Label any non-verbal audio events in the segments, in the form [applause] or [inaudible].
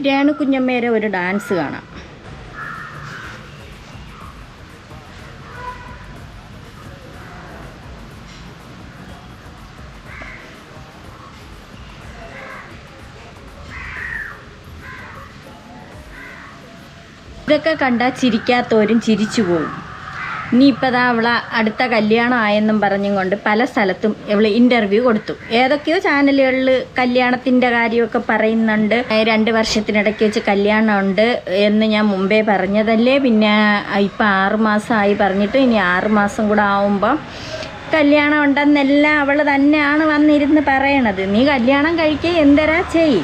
രേണു ഒരു ഡാൻസ് കാണാം. ഇതൊക്കെ കണ്ടാൽ ചിരിക്കാത്തവരും ചിരിച്ചു പോകും. ഇനിയിപ്പോൾ അവളെ അടുത്ത കല്യാണം ആയെന്നും പറഞ്ഞും കൊണ്ട് പല സ്ഥലത്തും ഇവൾ ഇന്റർവ്യൂ കൊടുത്തു. ഏതൊക്കെയോ ചാനലുകളിൽ കല്യാണത്തിന്റെ കാര്യമൊക്കെ പറയുന്നുണ്ട്. രണ്ട് വർഷത്തിനിടയ്ക്ക് വെച്ച് കല്യാണം ഉണ്ട് എന്ന് ഞാൻ മുമ്പേ പറഞ്ഞതല്ലേ? പിന്നെ ഇപ്പം ആറുമാസമായി പറഞ്ഞിട്ട് ഇനി ആറുമാസം കൂടെ ആവുമ്പം കല്യാണം ഉണ്ടെന്നെല്ലാം അവൾ തന്നെയാണ് വന്നിരുന്ന് പറയണത്. നീ കല്യാണം കഴിക്കേ എന്തരാ ചെയ്?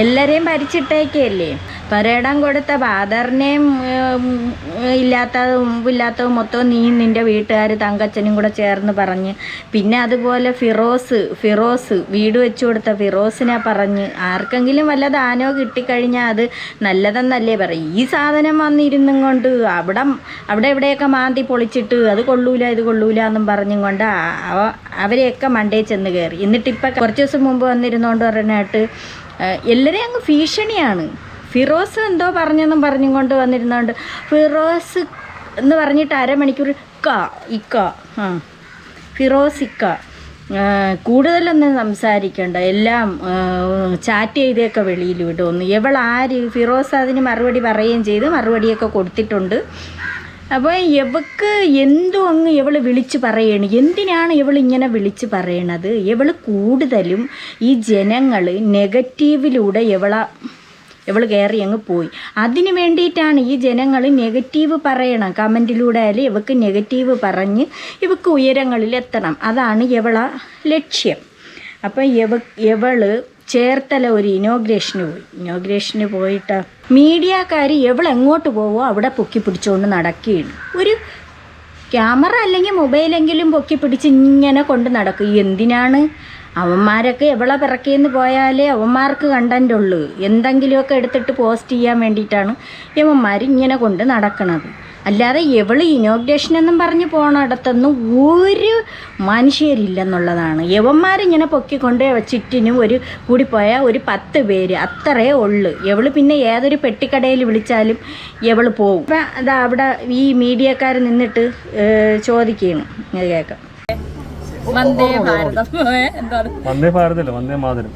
എല്ലാരെയും ഭരിച്ചിട്ടേക്കല്ലേ? പരേടം കൊടുത്ത ഫാദറിനെയും ഇല്ലാത്തതും ഇല്ലാത്തതും മൊത്തം നീ നിന്റെ വീട്ടുകാർ തങ്കച്ചനും കൂടെ ചേർന്ന് പറഞ്ഞ്. പിന്നെ അതുപോലെ ഫിറോസ് ഫിറോസ് വീട് വെച്ചു കൊടുത്ത ഫിറോസിനെ പറഞ്ഞ്. ആർക്കെങ്കിലും വല്ല ദാനോ കിട്ടിക്കഴിഞ്ഞാൽ അത് നല്ലതെന്നല്ലേ പറയും. ഈ സാധനം വന്നിരുന്നും കൊണ്ട് അവിടെ അവിടെ എവിടെയൊക്കെ മാന്തി പൊളിച്ചിട്ട് അത് കൊള്ളൂല ഇത് കൊള്ളൂല എന്നും പറഞ്ഞും കൊണ്ട് അവരെയൊക്കെ മണ്ടേ ചെന്ന് കയറി എന്നിട്ടിപ്പം കുറച്ച് ദിവസം മുമ്പ് വന്നിരുന്നോണ്ട് പറഞ്ഞിട്ട് എല്ലാവരെയും അങ്ങ് ഭീഷണിയാണ്. ഫിറോസ് എന്തോ പറഞ്ഞെന്നും പറഞ്ഞും കൊണ്ട് വന്നിരുന്നോണ്ട് ഫിറോസ് എന്ന് പറഞ്ഞിട്ട് അരമണിക്കൂർ ഇക്ക ഇക്ക ആ. ഫിറോസ് ഇക്ക. കൂടുതലൊന്നും സംസാരിക്കണ്ട. എല്ലാം ചാറ്റ് ചെയ്തൊക്കെ വെളിയിൽ വിടുമെന്ന് ആര്? ഫിറോസ് അതിന് മറുപടി പറയുകയും ചെയ്ത്. മറുപടിയൊക്കെ കൊടുത്തിട്ടുണ്ട്. അപ്പോൾ ഇവക്ക് എന്തു അങ്ങ് ഇവൾ വിളിച്ച് പറയണ്. എന്തിനാണ് ഇവൾ ഇങ്ങനെ വിളിച്ച് പറയണത്? ഇവൾ കൂടുതലും ഈ ജനങ്ങൾ നെഗറ്റീവിലൂടെ ഇവള ഇവൾ കയറി അങ്ങ് പോയി. അതിന് വേണ്ടിയിട്ടാണ് ഈ ജനങ്ങൾ നെഗറ്റീവ് പറയണം. കമന്റിലൂടെ ആയാലും ഇവക്ക് നെഗറ്റീവ് പറഞ്ഞ് ഇവക്ക് ഉയരങ്ങളിൽ എത്തണം. അതാണ് ഇവള ലക്ഷ്യം. അപ്പം ഇവ ഇവൾ ചേർത്തല ഒരു ഇനോഗ്രേഷന് പോയി. ഇനോഗ്രേഷന് പോയിട്ട് മീഡിയക്കാർ എവളെങ്ങോട്ട് പോവോ അവിടെ പൊക്കി പിടിച്ചുകൊണ്ട് നടക്കുകയാണ് ഒരു ക്യാമറ അല്ലെങ്കിൽ മൊബൈലെങ്കിലും പൊക്കി പിടിച്ച് ഇങ്ങനെ കൊണ്ട് നടക്കും. എന്തിനാണ് അവന്മാരൊക്കെ എവളെ പിറക്കിയെന്ന് പോയാലേ അവന്മാർക്ക് കണ്ടന്റ് ഉള്ളൂ എന്തെങ്കിലുമൊക്കെ എടുത്തിട്ട് പോസ്റ്റ് ചെയ്യാൻ വേണ്ടിയിട്ടാണ് യവന്മാർ ഇങ്ങനെ കൊണ്ട് നടക്കുന്നത് അല്ലാതെ എവൾ ഇനോഗ്രേഷൻ എന്നും പറഞ്ഞ് പോണയിടത്തൊന്നും ഒരു മനുഷ്യരില്ലെന്നുള്ളതാണ്. യവന്മാരിങ്ങനെ പൊക്കിക്കൊണ്ട് ചുറ്റിനും ഒരു കൂടിപ്പോയ ഒരു പത്ത് പേര് അത്രേ ഉള്ളു. എവൾ പിന്നെ ഏതൊരു പെട്ടിക്കടയിൽ വിളിച്ചാലും എവൾ പോകും അതാ അവിടെ ഈ മീഡിയക്കാർ നിന്നിട്ട് ചോദിക്കുകയാണ് കേൾക്കാം വന്ദേ ഭാരതം വന്ദേ ഭാരതല്ല വന്ദേ മാതരം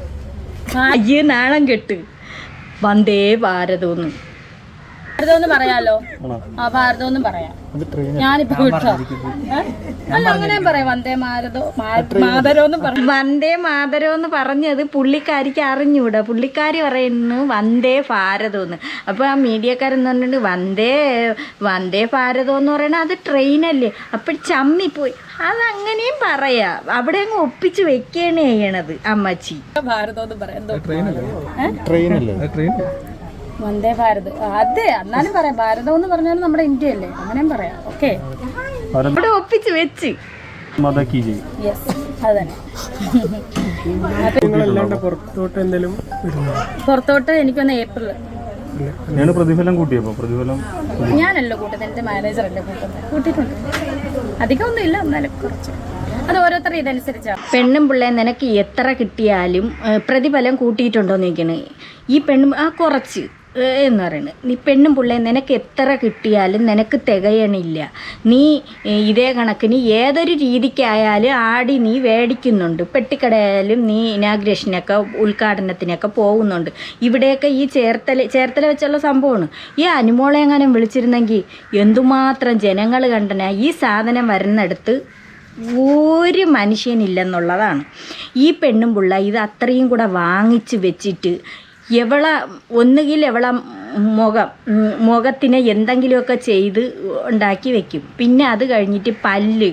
നാണം കെട്ട് വന്ദേ ഭാരതം ഭാരതം എന്ന് പറയാലോ ആ ഭാരതം എന്നും പറയാം ഞാനിപ്പോ വിട്ടോ? അല്ല അങ്ങനെയും പറയാം. വന്ദേ മാരതോ മാതരോ എന്ന് പറഞ്ഞു വന്ദേ മാതരോ എന്ന് പറഞ്ഞത് പുള്ളിക്കാരിക്ക് അറിഞ്ഞൂടാ. പുള്ളിക്കാരി പറയുന്നു വന്ദേ ഭാരതം എന്ന് അപ്പോൾ ആ മീഡിയക്കാരെന്ന് പറഞ്ഞിട്ട് വന്ദേ വന്ദേ ഭാരതം എന്ന് പറയണ അത് ട്രെയിനല്ലേ അപ്പോൾ ചമ്മിപ്പോയി. അതങ്ങനെയും പറയാ. അവിടെ അങ്ങ് ഒപ്പിച്ച് വെക്കണേ ചെയ്യണത് അമ്മച്ചി. ഭാരതം എന്ന് പറയാം. ട്രെയിൻ വന്ദേ ഭാരത്. അതെ എന്നാലും പറയാം. ഭാരതം എന്ന് പറഞ്ഞാലും നമ്മുടെ ഇന്ത്യ അല്ലേ അങ്ങനെയും പറയാം. ഓക്കെ. അവിടെ ഒപ്പിച്ച് വെച്ച്. പുറത്തോട്ട് എനിക്ക് വന്ന പുറത്തോട്ട് എനിക്കൊന്ന് ഏപ്രിൽ ഞാൻ പ്രതിഫലം കൂട്ടിയപ്പോ പ്രതിഫലം ഞാനല്ലോ കൂട്ടുന്നത് മാനേജർ അല്ലേ കൂട്ടുന്നത് കൂട്ടിയിട്ടുണ്ട്. അധികം ഒന്നും ഇല്ല എന്നാലും കുറച്ച്. അത് ഓരോരുത്തർ ഇതനുസരിച്ചാണ് പെണ്ണും പിള്ളേം നിനക്ക് എത്ര കിട്ടിയാലും പ്രതിഫലം കൂട്ടിയിട്ടുണ്ടോ നോക്കണേ ഈ പെണ്ണും ആ കുറച്ച്. എന്ന് പറയുന്നത് നീ പെണ്ണും പിള്ളേ നിനക്ക് എത്ര കിട്ടിയാലും നിനക്ക് തികയണില്ല. നീ ഇതേ കണക്കിന് ഏതൊരു രീതിക്കായാലും ആടി നീ മേടിക്കുന്നുണ്ട് പെട്ടിക്കടയായാലും നീ ഇനാഗ്രേഷനൊക്കെ ഉദ്ഘാടനത്തിനൊക്കെ പോകുന്നുണ്ട്. ഇവിടെയൊക്കെ ഈ ചേർത്തല ചേർത്തല വെച്ചുള്ള സംഭവമാണ്. ഈ അനുമോളെ എങ്ങാനും വിളിച്ചിരുന്നെങ്കിൽ എന്തുമാത്രം ജനങ്ങൾ കണ്ടന ഈ സാധനം വരുന്നിടത്ത് ഒരു മനുഷ്യനില്ലെന്നുള്ളതാണ്. ഈ പെണ്ണും പിള്ള ഇത് അത്രയും കൂടെ വാങ്ങിച്ച് വെച്ചിട്ട് എവള ഒന്നുകിൽ എവള മുഖം മുഖത്തിനെ എന്തെങ്കിലുമൊക്കെ ചെയ്ത് ഉണ്ടാക്കി വെക്കും. പിന്നെ അത് കഴിഞ്ഞിട്ട് പല്ല്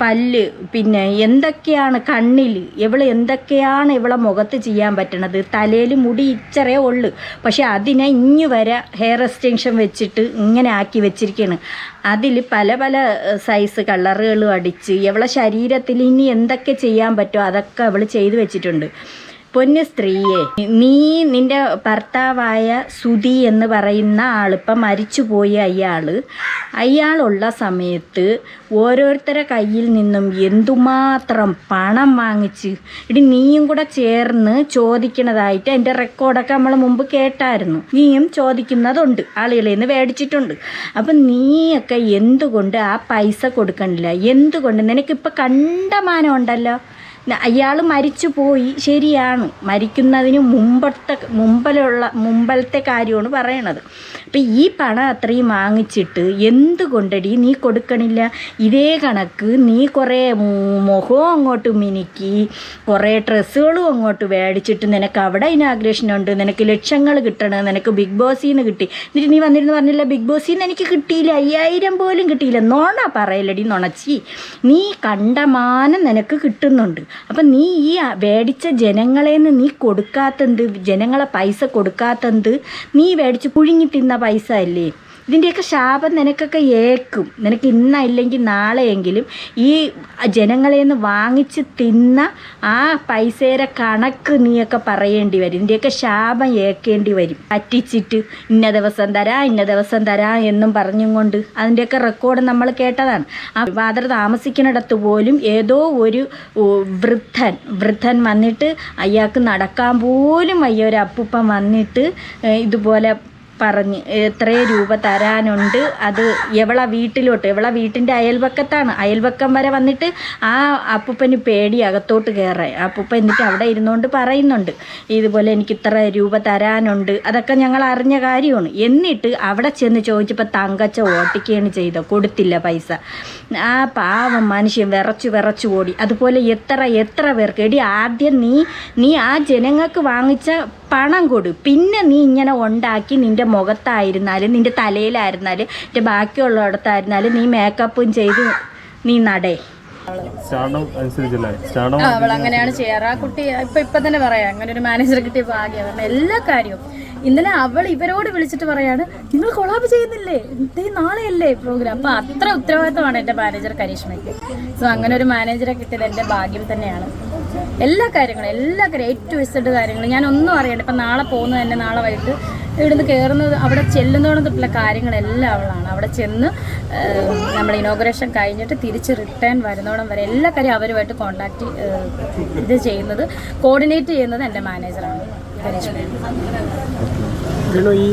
പല്ല് പിന്നെ എന്തൊക്കെയാണ് കണ്ണിൽ ഇവൾ എന്തൊക്കെയാണ് ഇവളെ മുഖത്ത് ചെയ്യാൻ പറ്റണത്? തലയിൽ മുടി ഇച്ചറേ ഉള്ളു. പക്ഷെ അതിനെ ഇഞ്ഞു വരെ ഹെയർ എക്സ്റ്റൻഷൻ വെച്ചിട്ട് ഇങ്ങനെ ആക്കി വെച്ചിരിക്കുകയാണ് അതിൽ പല പല സൈസ് കളറുകളും അടിച്ച് ഇവളെ ശരീരത്തിൽ ഇനി എന്തൊക്കെ ചെയ്യാൻ പറ്റുമോ അതൊക്കെ അവൾ ചെയ്തു വെച്ചിട്ടുണ്ട്. പൊന്നു സ്ത്രീയെ നീ നിന്റെ ഭർത്താവായ സുതി എന്ന് പറയുന്ന ആളിപ്പം മരിച്ചുപോയ അയാൾ അയാളുള്ള സമയത്ത് ഓരോരുത്തരുടെ കയ്യിൽ നിന്നും എന്തുമാത്രം പണം വാങ്ങിച്ച് ഇടി നീയും കൂടെ ചേർന്ന് ചോദിക്കണതായിട്ട് എന്റെ റെക്കോർഡൊക്കെ നമ്മൾ മുമ്പ് കേട്ടായിരുന്നു. നീയും ചോദിക്കുന്നതുണ്ട് ആളുകളിൽ നിന്ന് മേടിച്ചിട്ടുണ്ട്. അപ്പം നീയൊക്കെ എന്തുകൊണ്ട് ആ പൈസ കൊടുക്കണില്ല? എന്തുകൊണ്ട്? നിനക്കിപ്പോൾ കണ്ടമാനം ഉണ്ടല്ലോ. അയാൾ മരിച്ചു പോയി. ശരിയാണ്. മരിക്കുന്നതിന് മുമ്പത്തെ മുമ്പിലുള്ള മുമ്പലത്തെ കാര്യമാണ് പറയണത്. അപ്പം ഈ പണം അത്രയും വാങ്ങിച്ചിട്ട് എന്തുകൊണ്ടടി നീ കൊടുക്കണില്ല? ഇതേ കണക്ക് നീ കുറേ മുഖവും അങ്ങോട്ട് മിനുക്കി കുറേ ഡ്രസ്സുകളും അങ്ങോട്ട് മേടിച്ചിട്ട് നിനക്ക് അവിടെ ഇനാഗ്രേഷൻ ഉണ്ട് നിനക്ക് ലക്ഷങ്ങൾ കിട്ടണം നിനക്ക് ബിഗ് ബോസിൽ നിന്ന് കിട്ടി. എന്നിട്ട് നീ വന്നിരുന്നു പറഞ്ഞില്ല ബിഗ് ബോസിൽ നിന്ന് എനിക്ക് കിട്ടിയില്ല അയ്യായിരം പോലും കിട്ടിയില്ല. നോണ പറയലടി നുണച്ചി. നീ കണ്ടമാനം നിനക്ക് കിട്ടുന്നുണ്ട്. അപ്പം നീ ഈ മേടിച്ച ജനങ്ങളെന്ന് നീ കൊടുക്കാത്തത് ജനങ്ങളെ പൈസ കൊടുക്കാത്തത് നീ മേടിച്ച് പുഴുങ്ങി തിന്ന പൈസ അല്ലേ ഇതിന്റെയൊക്കെ ശാപം നിനക്കൊക്കെ ഏക്കും നിനക്ക് ഇന്നല്ലെങ്കിൽ നാളെയെങ്കിലും ഈ ജനങ്ങളെ നിന്ന് വാങ്ങിച്ച് തിന്ന ആ പൈസയുടെ കണക്ക് നീയൊക്കെ പറയേണ്ടി വരും. ഇതിന്റെയൊക്കെ ശാപം ഏക്കേണ്ടി വരും. പറ്റിച്ചിട്ട് ഇന്ന ദിവസം തരാം ഇന്ന ദിവസം തരാം എന്നും പറഞ്ഞും കൊണ്ട് അതിന്റെയൊക്കെ റെക്കോർഡ് നമ്മൾ കേട്ടതാണ്. ആ ഫാദർ താമസിക്കുന്നിടത്ത് പോലും ഏതോ ഒരു വൃദ്ധൻ വൃദ്ധൻ വന്നിട്ട് അയാൾക്ക് നടക്കാൻ പോലും വയ്യ. ഒരു അപ്പൂപ്പൻ വന്നിട്ട് ഇതുപോലെ പറഞ്ഞ് എത്ര രൂപ തരാനുണ്ട്. അത് എവള വീട്ടിലോട്ട്? എവള വീട്ടിന്റെ അയൽവക്കത്താണ്. അയൽവക്കം വരെ വന്നിട്ട് ആ അപ്പൂപ്പന് പേടി അകത്തോട്ട് കയറാൻ അപ്പൂപ്പ എന്നിട്ട് അവിടെ ഇരുന്നുകൊണ്ട് പറയുന്നുണ്ട്. ഇതുപോലെ എനിക്ക് ഇത്ര രൂപ തരാനുണ്ട്. അതൊക്കെ ഞങ്ങൾ അറിഞ്ഞ കാര്യമാണ്. എന്നിട്ട് അവിടെ ചെന്ന് ചോദിച്ചപ്പോൾ തങ്കച്ച ഓട്ടിക്കുകയാണ് ചെയ്തത് കൊടുത്തില്ല പൈസ. ആ പാവം മനുഷ്യൻ വിറച്ചു വിറച്ചു ഓടി. അതുപോലെ എത്ര എത്ര പേർക്ക്? എടി ആദ്യം നീ നീ ആ ജനങ്ങൾക്ക് വാങ്ങിച്ച പണം കൊടു. പിന്നെ നീ ഇങ്ങനെ ഉണ്ടാക്കി നിന്റെ മുഖത്തായിരുന്നാലും നിന്റെ തലയിലായിരുന്നാലും നിന്റെ ബാക്കിയുള്ളിടത്തായിരുന്നാലും നീ മേക്കപ്പും ചെയ്ത് നീ നടേ. അവൾ അങ്ങനെയാണ് ചെയ്യാറ്. ആ കുട്ടി ഇപ്പൊ ഇപ്പൊ തന്നെ പറയാം. അങ്ങനെ ഒരു മാനേജർ കിട്ടിയ ഭാഗ്യം എല്ലാ കാര്യവും ഇന്നലെ അവൾ ഇവരോട് വിളിച്ചിട്ട് പറയാണ് നിങ്ങൾ കൊളാബ് ചെയ്യുന്നില്ലേ? നാളെയല്ലേ പ്രോഗ്രാം അപ്പൊ അത്ര ഉത്തരവാദിത്തമാണ് എന്റെ മാനേജർ കരീഷ്മയ്ക്ക്. സോ അങ്ങനെ ഒരു മാനേജറെ കിട്ടിയത് എന്റെ ഭാഗ്യം തന്നെയാണ്. എല്ലാ കാര്യങ്ങളും എല്ലാ കാര്യം ഏറ്റവും കാര്യങ്ങളും ഞാൻ ഒന്നും അറിയണ്ട. ഇപ്പം നാളെ പോകുന്നത് തന്നെ നാളെ വൈകിട്ട് ഇവിടുന്ന് കയറുന്നത് അവിടെ ചെല്ലുന്നതോടെ കാര്യങ്ങളെല്ലാം അവളാണ്. അവിടെ ചെന്ന് നമ്മൾ ഇനോഗ്രേഷൻ കഴിഞ്ഞിട്ട് തിരിച്ച് റിട്ടേൺ വരുന്നോടം വരെ എല്ലാ കാര്യം അവരുമായിട്ട് കോണ്ടാക്ട് ഇത് ചെയ്യുന്നത് കോർഡിനേറ്റ് ചെയ്യുന്നത് എന്റെ മാനേജറാണ് കരിഷ്മ ഈ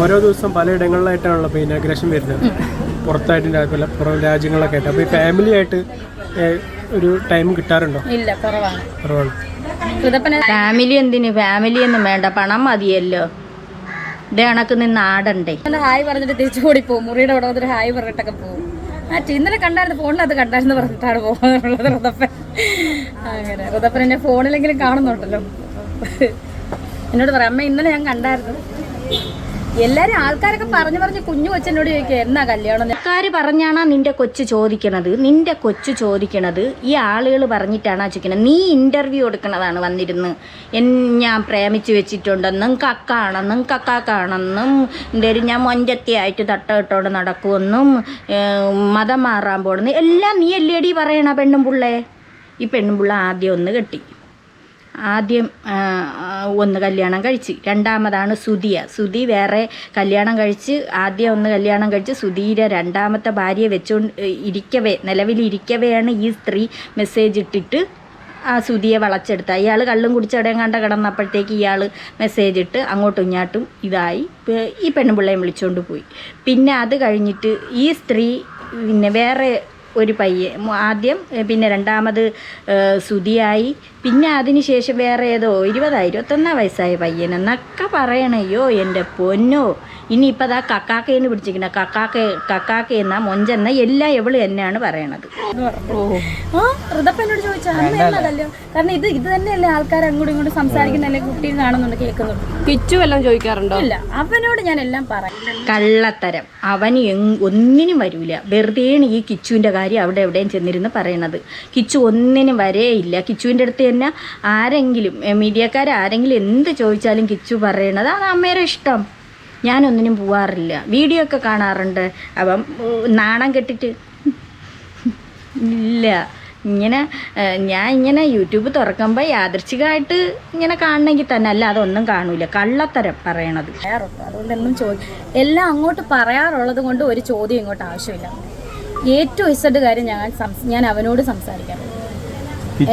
ഓരോ ദിവസം പലയിടങ്ങളിലായിട്ടാണല്ലോ ഇപ്പോൾ ഇനാഗ്രേഷൻ വരുന്നത്. പുറത്തായിട്ട് ഉണ്ടാകില്ല പല പുറം രാജ്യങ്ങളിലൊക്കെ ആയിട്ട്. അപ്പോൾ ഈ ഫാമിലി ആയിട്ട് ഒരു ടൈം കിട്ടാറുണ്ടോ? ഇല്ല കുറവാണ്. കുറവാണ്. ഫാമിലി എന്തിന്? ഫാമിലി ഒന്നും വേണ്ട. പണം മതിയല്ലോ. ഇത് കണക്ക് നിന്ന് ആടണ്ടേ ഹായ് പറഞ്ഞിട്ട് തിരിച്ചു കൂടി പോകും മുറിയുടെ അവിടെ വന്നിട്ട് ഹായ് പറഞ്ഞിട്ടൊക്കെ പോകും ആ ഇന്നലെ കണ്ടായിരുന്നു ഫോണിനകത്ത് കണ്ടായിരുന്നു പറഞ്ഞിട്ടാണ് പോകുന്നത് റുദപ്പൻ. അങ്ങനെ റുദപ്പൻ എന്നെ ഫോണിലെങ്കിലും കാണുന്നുണ്ടല്ലോ. എന്നോട് പറയാം അമ്മ ഇന്നലെ ഞാൻ കണ്ടായിരുന്നു. എല്ലാരും ആൾക്കാരൊക്കെ പറഞ്ഞു പറഞ്ഞ് കുഞ്ഞു കൊച്ചെന്നോട് ചോദിക്കുക എന്നാ കല്യാണം? എന്ന്?" ആൾക്കാർ പറഞ്ഞാണാ നിന്റെ കൊച്ചു ചോദിക്കണത്. നിന്റെ കൊച്ചു ചോദിക്കണത് ഈ ആളുകൾ പറഞ്ഞിട്ടാണ് ചോദിക്കണത് നീ ഇന്റർവ്യൂ കൊടുക്കണതാണ് വന്നിരുന്ന്. എൻ ഞാൻ പ്രേമിച്ച് വെച്ചിട്ടുണ്ടെന്നും കക്കാണെന്നും കക്കാക്കാണെന്നും എന്തേലും ഞാൻ മൊഞ്ചത്തിയായിട്ട് തട്ട ഇട്ടോണ്ട് നടക്കുമെന്നും മതം മാറാൻ പോണെന്ന് എല്ലാം നീ എല്ലേടി പറയണ പെണ്ണും പിള്ളേ? ഈ പെണ്ണും പിള്ള ആദ്യം ഒന്ന് കെട്ടി. ആദ്യം ഒന്ന് കല്യാണം കഴിച്ച്. രണ്ടാമതാണ് സുധിയ. സുധി വേറെ കല്യാണം കഴിച്ച് ആദ്യം ഒന്ന് കല്യാണം കഴിച്ച് സുധീര രണ്ടാമത്തെ ഭാര്യയെ വെച്ചുകൊണ്ട് ഇരിക്കവേ നിലവിലിരിക്കവെയാണ് ഈ സ്ത്രീ മെസ്സേജ് ഇട്ടിട്ട് ആ സുധിയെ വളച്ചെടുത്ത. ഇയാൾ കള്ളും കുടിച്ചവിടെയും കണ്ട കിടന്നപ്പോഴത്തേക്ക് ഇയാൾ മെസ്സേജ് ഇട്ട് അങ്ങോട്ടും ഇങ്ങോട്ടും ഇതായി. ഈ പെണ്ണുപിള്ളയും വിളിച്ചുകൊണ്ട് പോയി. പിന്നെ അത് കഴിഞ്ഞിട്ട് ഈ സ്ത്രീ പിന്നെ വേറെ ഒരു പയ്യൻ ആദ്യം പിന്നെ രണ്ടാമത് സുതിയായി പിന്നെ അതിന് ശേഷം വേറെ ഏതോ ഇരുപതാ ഇരുപത്തൊന്നാം വയസ്സായ പയ്യൻ. എന്നൊക്കെ പറയണയ്യോ എന്റെ പൊന്നോ. ഇനിയിപ്പോൾ അതാ കക്കാക്കയെന്ന് പിടിച്ചിരിക്കണ കക്കാക്ക കക്കാക്ക എന്ന മൊഞ്ചെന്ന എല്ലാം എവൾ തന്നെയാണ് പറയണത്. എന്നോട് ചോദിച്ചാ അമ്മ എന്നാ കല്യാണം കാരണം ഇത് ഇത് തന്നെയല്ലേ ആൾക്കാർ അങ്ങോട്ടും ഇങ്ങോട്ടും സംസാരിക്കുന്നല്ലേ കുട്ടി കാണുന്നുണ്ട് കേൾക്കുന്നുണ്ട് കിച്ചു എല്ലാം ചോദിക്കാറുണ്ടോ? ഇല്ല. അവനോട് ഞാൻ എല്ലാം പറയാം. കള്ളത്തരം. അവന് എങ് ഒന്നിനും വരൂല. വെറുതെയാണ് ഈ കിച്ചുവിന്റെ കാര്യം അവിടെ എവിടെയും ചെന്നിരുന്ന് പറയണത്. കിച്ചു ഒന്നിനും വരെയില്ല. കിച്ചുവിന്റെ അടുത്ത് തന്നെ ആരെങ്കിലും മീഡിയക്കാർ ആരെങ്കിലും എന്ത് ചോദിച്ചാലും കിച്ചു പറയണത് അത് അമ്മയുടെ ഇഷ്ടം. ഞാനൊന്നിനും പോവാറില്ല. വീഡിയോ ഒക്കെ കാണാറുണ്ട്. അപ്പം നാണം കെട്ടിട്ട്. ഇല്ല. ഇങ്ങനെ ഞാൻ ഇങ്ങനെ യൂട്യൂബ് തുറക്കുമ്പോൾ യാദൃച്ഛികമായിട്ട് ഇങ്ങനെ കാണണമെങ്കിൽ തന്നെ. അല്ല അതൊന്നും കാണൂല. കള്ളത്തരം പറയണത്. അതുകൊണ്ടൊന്നും ചോദിക്കും എല്ലാം അങ്ങോട്ട് പറയാറുള്ളത് കൊണ്ട് ഒരു ചോദ്യം ഇങ്ങോട്ട് ആവശ്യമില്ല. ഏറ്റവും ഇസഡ് കാര്യം ഞാൻ ഞാൻ അവനോട് സംസാരിക്കാൻ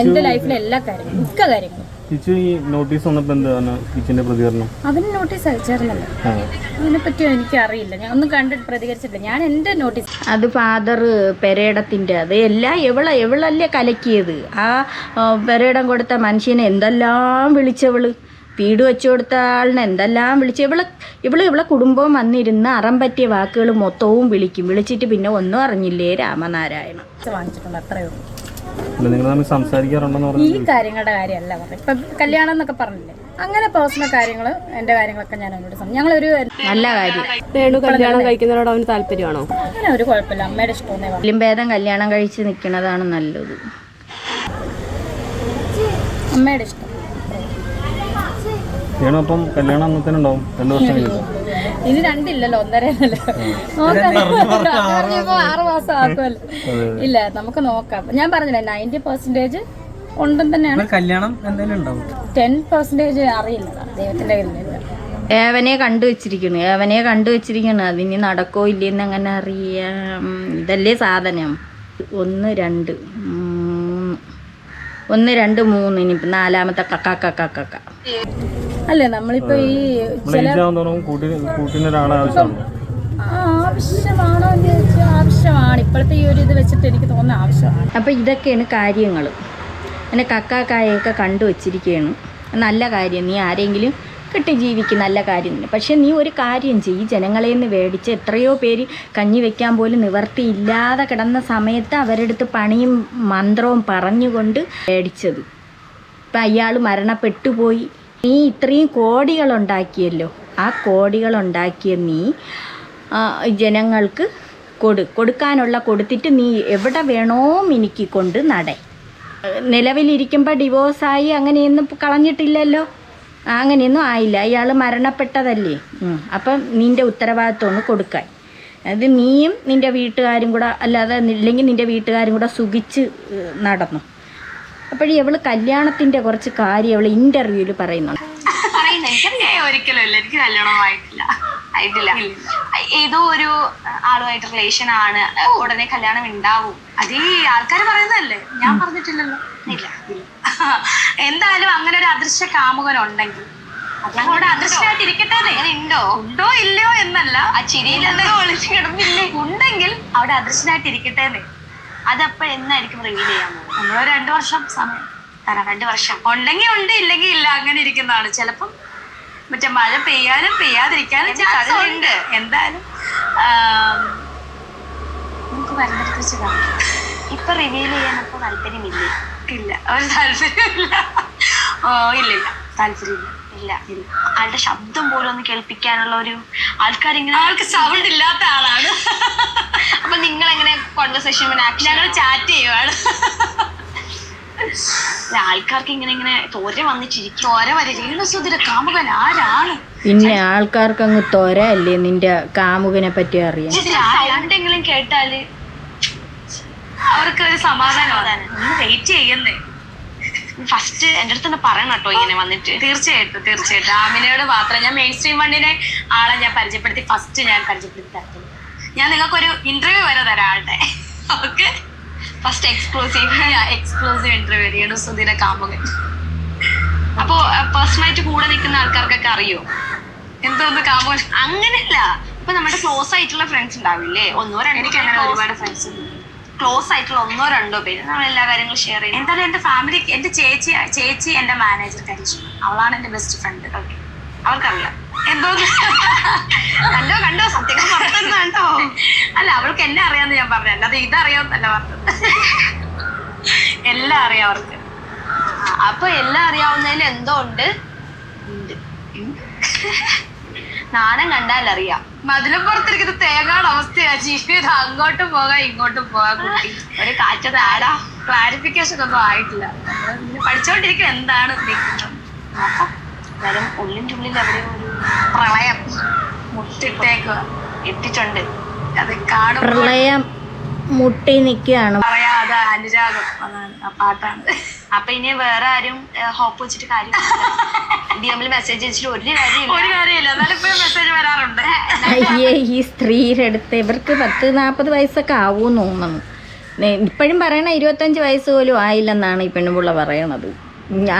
എന്റെ ലൈഫിലെ എല്ലാ കാര്യങ്ങളും മിക്ക കാര്യങ്ങളും. നോട്ടീസ് വന്നപ്പോൾ എന്താണ് കിച്ചിന്റെ പ്രതികരണം? അവന് നോട്ടീസ് അയച്ചായിരുന്നല്ലോ. അതിനെ അതിനെപ്പറ്റി എനിക്ക് അറിയില്ല ഞാൻ ഒന്നും കണ്ടിട്ട് പ്രതികരിച്ചിട്ടില്ല. ഞാൻ എന്റെ നോട്ടീസ് അത് ഫാദർ പെരേടത്തിന്റെ അത് എല്ലാം എവള എവളല്ലേ കലക്കിയത്? ആ ആ, പെരേടം കൊടുത്ത മനുഷ്യനെ എന്തെല്ലാം വിളിച്ചവൾ? വീട് വെച്ചു കൊടുത്ത ആളിനെ എന്തെല്ലാം വിളിച്ച് ഇവളെ ഇവൾ ഇവളെ കുടുംബം വന്നിരുന്ന് അറം പറ്റിയ വാക്കുകൾ മൊത്തവും വിളിക്കും. വിളിച്ചിട്ട് പിന്നെ ഒന്നും അറിഞ്ഞില്ലേ രാമനാരായണ? വാങ്ങിച്ചിട്ടുണ്ട് അത്രയേ ഉള്ളൂ. ഈ കാര്യങ്ങളുടെ കാര്യമല്ല പറഞ്ഞത്. ഇപ്പം കല്യാണം എന്നൊക്കെ പറഞ്ഞില്ലേ? അങ്ങനെ പേഴ്സണൽ കാര്യങ്ങൾ എന്റെ കാര്യങ്ങളൊക്കെ ഞാൻ അവനോട് സം- ഞങ്ങളൊരു നല്ല കാര്യം. വേണു കല്യാണം കഴിക്കുന്നതിനോട് അവന് താല്പര്യമാണോ? അങ്ങനെ ഒരു കുഴപ്പമില്ല. അമ്മയുടെ ഇഷ്ടം ഭേദം കല്യാണം കഴിച്ച് നിൽക്കുന്നതാണ് നല്ലത്. അമ്മയുടെ ഇഷ്ടം. ചെയ്യണം അപ്പം കല്യാണം അന്നത്തിനുണ്ടാവും. രണ്ടു വർഷം കഴിഞ്ഞിട്ട്. ഇനി രണ്ടില്ലല്ലോ ഒന്നര ആറ് മാസം ആക്കുമല്ലോ. ഇല്ല നമുക്ക് നോക്കാം. ഞാൻ പറഞ്ഞില്ലേ നയന്റി പെർസെന്റേജ് ഉണ്ടെന്ന് തന്നെയാണ്. കല്യാണം ടെൻ പെർസെന്റേജ് അറിയില്ല ദൈവത്തിന്റെ കയ്യിലില്ല ഏവനെ കണ്ടു വെച്ചിരിക്കുന്നു. ഏവനെ കണ്ടു വെച്ചിരിക്കുന്നു. അതിനി നടക്കോ ഇല്ലെന്ന് അങ്ങനെ അറിയാം. ഇതല്ലേ സാധനം. ഒന്ന് രണ്ട് മൂന്ന്. ഒന്ന് രണ്ട് മൂന്ന്. ഇനി നാലാമത്തെ കക്ക കക്ക കക്ക അല്ലേ നമ്മളിപ്പോ ഈ ആവശ്യമാണ് എന്ന് ചോദിച്ചാൽ ആവശ്യമാണ്. ഇപ്പോഴത്തെ ഈ ഒരു ഇത് വെച്ചിട്ട് എനിക്ക് തോന്നുന്ന ആവശ്യമാണ്. അപ്പോൾ ഇതൊക്കെയാണ് കാര്യങ്ങൾ എന്റെ കക്കാക്കായൊക്കെ കണ്ടു വച്ചിരിക്കുകയാണ് നല്ല കാര്യം നീ ആരെങ്കിലും കിട്ടി ജീവിക്കും നല്ല കാര്യം തന്നെ. പക്ഷേ നീ ഒരു കാര്യം ചെയ്യ്. ജനങ്ങളെ നിന്ന് മേടിച്ച് എത്രയോ പേര് കഞ്ഞി വെക്കാൻ പോലും നിവർത്തിയില്ലാതെ കിടന്ന സമയത്ത് അവരെടുത്ത് പണിയും മന്ത്രവും പറഞ്ഞുകൊണ്ട് മേടിച്ചത് ഇപ്പം അയാൾ മരണപ്പെട്ടു പോയി നീ ഇത്രയും കോടികളുണ്ടാക്കിയല്ലോ. ആ കോടികളുണ്ടാക്കിയ നീ ജനങ്ങൾക്ക് കൊടു കൊടുക്കാനുള്ള കൊടുത്തിട്ട് നീ എവിടെ വേണോ മിനുക്കി കൊണ്ട് നട. നിലവിലിരിക്കുമ്പോൾ ഡിവോഴ്സായി അങ്ങനെയൊന്നും കളഞ്ഞിട്ടില്ലല്ലോ. അങ്ങനെയൊന്നും ആയില്ല. അയാൾ മരണപ്പെട്ടതല്ലേ. അപ്പം നിന്റെ ഉത്തരവാദിത്വമാണ് കൊടുക്കാൻ. അത് നീയും നിന്റെ വീട്ടുകാരും കൂടെ അല്ലാതെ ഇല്ലെങ്കിൽ നിന്റെ വീട്ടുകാരും കൂടെ സുഖിച്ച് നടന്നു. അപ്പോഴേ അവൾ കല്യാണത്തിന്റെ കുറച്ച് കാര്യം അവൾ ഇന്റർവ്യൂൽ പറയുന്നുണ്ട്. ഒരിക്കലും എനിക്ക് കല്യാണം ആയിട്ടില്ല. ആയിട്ടില്ല. ഏതോ ഒരു ആളുമായിട്ട് റിലേഷൻ ആണ്. ഉടനെ കല്യാണം ഉണ്ടാവും അത് ഈ ആൾക്കാർ പറയുന്നതല്ലേ? ഞാൻ പറഞ്ഞിട്ടില്ലല്ലോ. ഇല്ല. എന്തായാലും അങ്ങനെ ഒരു അദൃശ്യ കാമുകൻ ഉണ്ടെങ്കിൽ അവിടെ അദൃശ്യമായിട്ട് ഇരിക്കട്ടെ ഉണ്ടോ ഉണ്ടോ ഇല്ലയോ എന്നല്ല. ആ ചിരിയിലെന്തോ ഒളിച്ചു കിടന്നില്ലേ ഉണ്ടെങ്കിൽ അവിടെ അദൃശ്യനായിട്ട് ഇരിക്കട്ടെ അതപ്പോൾ എന്നായിരിക്കും റിവീൽ ചെയ്യാൻ പോകുന്നത്? നമ്മൾ രണ്ടു വർഷം സമയം തരാം രണ്ടു വർഷം. ഉണ്ടെങ്കിൽ ഉണ്ട് ഇല്ലെങ്കിൽ ഇല്ല അങ്ങനെ ഇരിക്കുന്നതാണ്. ചിലപ്പം മറ്റേ മഴ പെയ്യാനും പെയ്യാതിരിക്കാനും ഉണ്ട്. എന്തായാലും നമുക്ക് വരുന്നിടത്ത് വെച്ച് കാണാം. ഇപ്പൊ റിവീൽ ചെയ്യാൻ അപ്പൊ താല്പര്യമില്ല? ഇല്ല. ഒരു താല്പര്യമില്ല ഓ ഇല്ല ഇല്ല താല്പര്യമില്ല. ഇല്ല. ആളുടെ ശബ്ദം പോലും ഒന്ന് കേൾപ്പിക്കാനുള്ള ഒരു ആൾക്കാരിങ്ങനെ ആൾക്ക് സൗണ്ട് ഇല്ലാത്ത ആളാണ്. അപ്പൊ നിങ്ങൾ എങ്ങനെ കോൺവെർസേഷൻ ഞങ്ങൾ ചാറ്റ് ചെയ്യുവാണ്. ആൾക്കാർക്ക് ഇങ്ങനെ ഇങ്ങനെ തോര വന്നിട്ടിരിക്കും തോര വരെ. രേണുസുതിര കാമുകൻ ആരാണ്? പിന്നെ ആൾക്കാർക്ക് അങ്ങ് തോര അല്ലേ നിന്റെ കാമുകനെ പറ്റി അറിയാം സൗണ്ടെങ്കിലും കേട്ടാൽ അവർക്ക് ഒരു സമാധാനം. വെയിറ്റ് ചെയ്യുന്നേ. ഫസ്റ്റ് എന്റെ അടുത്ത് തന്നെ പറയണം കേട്ടോ ഇങ്ങനെ വന്നിട്ട്. തീർച്ചയായിട്ടും തീർച്ചയായിട്ടും. ആമിനയോട് മാത്രം ഞാൻ മെയിൻ സ്ട്രീം വണ്ണിനെ ആളെ ഞാൻ പരിചയപ്പെടുത്തി. ഫസ്റ്റ് ഞാൻ പരിചയപ്പെടുത്തി തരത്തുള്ളൂ ഞാൻ നിങ്ങൾക്കൊരു ഇന്റർവ്യൂ വരെ തരാം ആളുടെ okay first exclusive exclusive interview Renu Sudheera കാമുകൻ. അപ്പോ പേഴ്സണലായിട്ട് കൂടെ നിൽക്കുന്ന ആൾക്കാർക്കൊക്കെ അറിയോ? എന്തോന്ന് കാമുകൻ? അങ്ങനെയല്ല. ഇപ്പൊ നമ്മുടെ ക്ലോസ് ആയിട്ടുള്ള ഫ്രണ്ട്സ് ഉണ്ടാവില്ലേ? ഒന്നോ രണ്ടോ ഒരുപാട് ഫ്രണ്ട്സ് ക്ലോസ് ആയിട്ടുള്ള ഒന്നോ രണ്ടോ പേര്. നമ്മൾ എല്ലാ കാര്യങ്ങളും ഷെയർ ചെയ്യും എന്തായാലും എന്റെ ഫാമിലി എന്റെ ചേച്ചി ചേച്ചി എന്റെ മാനേജർ കരിച്ചു അവളാണ് എന്റെ ബെസ്റ്റ് ഫ്രണ്ട് ഓക്കെ അവൾക്കറിയാം എന്തോ കണ്ടോ കണ്ടോ? സത്യം പുറത്തുനിന്ന് കണ്ടോ അല്ല അവൾക്ക് എന്നെ അറിയാന്ന് ഞാൻ പറഞ്ഞു. അല്ലാതെ ഇതറിയാമെന്നല്ല പറഞ്ഞത്. എല്ലാം അറിയാം അവർക്ക്. അപ്പൊ എല്ലാം അറിയാവുന്നതിൽ എന്തോ ഉണ്ട്. ഉണ്ട്. നാണം കണ്ടാൽ അറിയാം. മതിലപ്പുറത്തിരിക്കുന്ന തേങ്ങയുടെ അവസ്ഥയാ. ജീവിതം അങ്ങോട്ടും പോകാം ഇങ്ങോട്ടും പോകാം കുട്ടി. ഒരു കാച്ചത് ആടാ ക്ലാരിഫിക്കേഷൻ ഒന്നും ആയിട്ടില്ല. പഠിച്ചോണ്ടിരിക്കും എന്താണ് വരും ഉള്ളിന്റെ ഉള്ളിൽ അവിടെ ഒരു പ്രളയം മുട്ടിട്ടേക്ക് എത്തിച്ചുണ്ട് അത് കാണും പ്രളയം മുട്ടി നിൽക്കുകയാണ്. പറയാതെ അനുരാഗം. അതാണ് ആ പാട്ടാണ്. അപ്പൊ ഇനി വേറെ ആരും ഹോപ്പ് വെച്ചിട്ട് കാര്യം [laughs] ഡി എമ്മിൽ മെസ്സേജ് അയച്ചിട്ട് ഒരു ഒരു കാര്യമില്ല. എന്നാലും ഇപ്പൊ മെസ്സേജ് വരാറുണ്ട്. അയ്യേ ഈ സ്ത്രീയുടെ അടുത്ത് ഇവർക്ക് പത്ത് നാൽപ്പത് വയസ്സൊക്കെ ആവുമെന്ന് തോന്നുന്നു. നേ- ഇപ്പോഴും പറയണ ഇരുപത്തഞ്ച് വയസ്സ് പോലും ആയില്ലെന്നാണ് ഈ പെണ്ണുപിള്ള പറയണത്.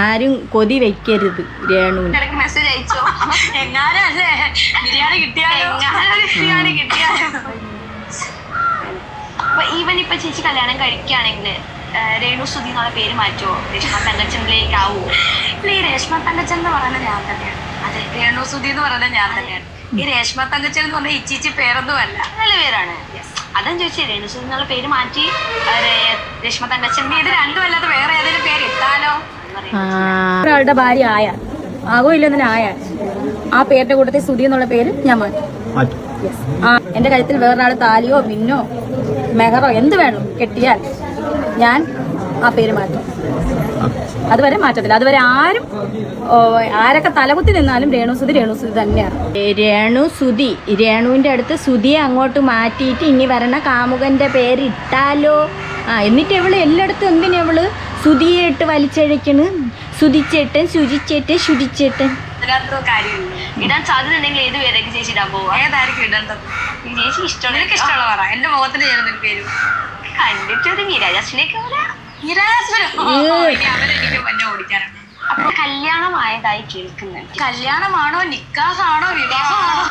ആരും കൊതി വെക്കരുത് രേണുവിന്. ഇടയ്ക്ക് മെസ്സേജ് അയച്ചോ? എങ്ങാനും അല്ലേ ബിരിയാണി കിട്ടിയാലോ? എങ്ങാനും ബിരിയാണി കിട്ടിയാലോ? അപ്പൊ ഈവൻ ഇപ്പൊ ചേച്ചി കല്യാണം കഴിക്കുകയാണെങ്കിൽ രേണു സുധി എന്നുള്ള പേര് മാറ്റുമോ രേഷ്മ തങ്കച്ചനിലേക്ക് ആവുമോ ഇല്ല ഈ രേഷ്മ തങ്കച്ചൻ എന്ന് പറയുന്നത് ഞാൻ തന്നെയാണ്. അതെ രേണു സുധി എന്ന് പറയുന്നത് ഞാൻ തന്നെയാണ്. ഈ രേഷ്മ തങ്കച്ചൻ എന്ന് പറഞ്ഞ ഇച്ചിച്ചി പേരൊന്നും അല്ല നല്ല പേരാണ്. അതെന്ന് ചോദിച്ചേ രേണു സുധി എന്നുള്ള പേര് മാറ്റി രേഷ്മ തങ്കച്ചൻ. ഇത് രണ്ടും അല്ലാതെ വേറെ ഏതെങ്കിലും പേര് ഇട്ടാലോ? എന്ന് പറയും. ആ. ഒരാളുടെ ഭാര്യ ആയ ആകോ ഇല്ലെന്നിന് ആയ ആ പേരിന്റെ കൂട്ടത്തിൽ സുധി എന്നുള്ള പേര് ഞാൻ മാറ്റും. എന്റെ കഴുത്തിൽ വേറൊരാൾ താലിയോ മിന്നോ മെഹറോ എന്ത് വേണം കെട്ടിയാൽ ഞാൻ ആ പേര് മാറ്റും. അതുവരെ മാറ്റത്തില്ല. അതുവരെ ആരും ഓ, ആരൊക്കെ തലകുത്തി നിന്നാലും രേണുസുതി രേണുസുതി തന്നെയാണ്. രേണുസുതി. രേണുവിന്റെ അടുത്ത് സുതിയെ അങ്ങോട്ട് മാറ്റിയിട്ട് ഇനി വരണ കാമുകന്റെ പേര് ഇട്ടാലോ? ആ എന്നിട്ട് ഇവൾ എല്ലായിടത്തും എന്തിനാ ഇവൾ സുതിയെ ഇട്ട് വലിച്ചഴക്കണ്? സുതിച്ചേട്ടൻ ശുചിച്ചേട്ടൻ ശുചിച്ചേട്ടൻ. അതിനകത്ത് കാര്യമില്ല ഇടാൻ സാധ്യത ഉണ്ടെങ്കിൽ ഏത് പേരൊക്കെ ചേച്ചി ഇടാൻ പോവാ? ഏതായിരിക്കും ഇടേണ്ടത്? ചേച്ചി ഇഷ്ടമുള്ള എനിക്ക് ഇഷ്ടമുള്ള പറ. എന്റെ മുഖത്തിന് ചേരുന്ന പേര് കണ്ടിട്ടൊരു വിരാജാസിലേക്ക് അപ്പൊ കല്യാണമായതായി കേൾക്കുന്നുണ്ട്. കല്യാണമാണോ? നിക്കാഹാണോ? വിവാഹമാണോ?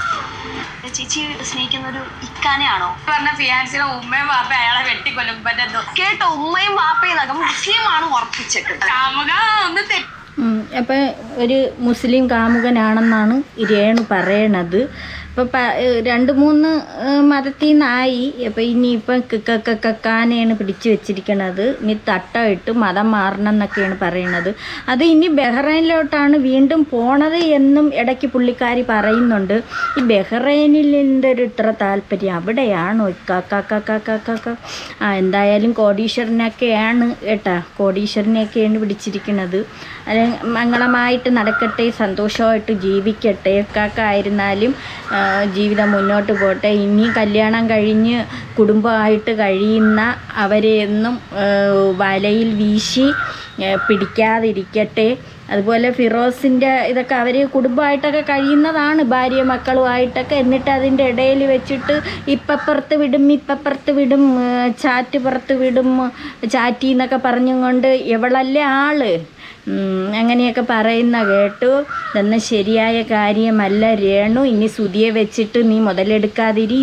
ചേച്ചി സ്നേഹിക്കുന്ന ഒരു ഇക്കാനെയാണോ? പറഞ്ഞ ഫിയാൻസിലെ ഉമ്മയും വാപ്പ അയാളെ വെട്ടിക്കൊല്ലുമ്പോ കേട്ടോ ഉമ്മയും വാപ്പയും എന്നൊക്കെ മുസ്ലിമാണ് ഉറപ്പിച്ചിട്ട് കാമുക ഒന്ന് തെറ്റി. ഉം, അപ്പം ഒരു മുസ്ലിം കാമുകനാണെന്നാണ് രേണു പറയണത്. അപ്പം പ രണ്ട് മൂന്ന് മരത്തിൽ നിന്നായി അപ്പം ഇനിയിപ്പം കക്കാനെയാണ് പിടിച്ചു വെച്ചിരിക്കണത്. ഇനി തട്ടമിട്ട് മതം മാറണം എന്നൊക്കെയാണ് പറയുന്നത്. അത് ഇനി ബഹ്റൈനിലോട്ടാണ് വീണ്ടും പോണത് എന്നും ഇടയ്ക്ക് പുള്ളിക്കാരി പറയുന്നുണ്ട്. ഈ ബഹ്റൈനിൽ എന്തൊരു ഇത്ര താല്പര്യം അവിടെയാണോ? കാക്കാക്കാക്കാക്കാക്ക ആ എന്തായാലും കോടീശ്വരനൊക്കെയാണ് കേട്ടാ കോടീശ്വരനെയൊക്കെയാണ് പിടിച്ചിരിക്കുന്നത് അല്ലെങ്കിൽ മംഗളമായിട്ട് നടക്കട്ടെ സന്തോഷമായിട്ട് ജീവിക്കട്ടെ. കാക്ക ആയിരുന്നാലും ജീവിതം മുന്നോട്ട് പോട്ടെ. ഇനി കല്യാണം കഴിഞ്ഞ് കുടുംബമായിട്ട് കഴിയുന്ന അവരെ എന്നും വലയിൽ വീശി പിടിക്കാതിരിക്കട്ടെ. അതുപോലെ ഫിറോസിന്റെ ഇതൊക്കെ അവർ കുടുംബമായിട്ടൊക്കെ കഴിയുന്നതാണ് ഭാര്യ മക്കളുമായിട്ടൊക്കെ. എന്നിട്ട് അതിന്റെ ഇടയിൽ വെച്ചിട്ട് ഇപ്പപ്പുറത്ത് വിടും ഇപ്പപ്പുറത്ത് വിടും ചാറ്റ് പുറത്ത് വിടും ചാറ്റി എന്നൊക്കെ പറഞ്ഞും കൊണ്ട് എവളല്ലേ ആൾ? അങ്ങനെയൊക്കെ പറയുന്ന കേട്ടു. ഇതൊന്നും ശരിയായ കാര്യമല്ല രേണു. ഇനി സുതിയെ വെച്ചിട്ട് നീ മുതലെടുക്കാതിരി.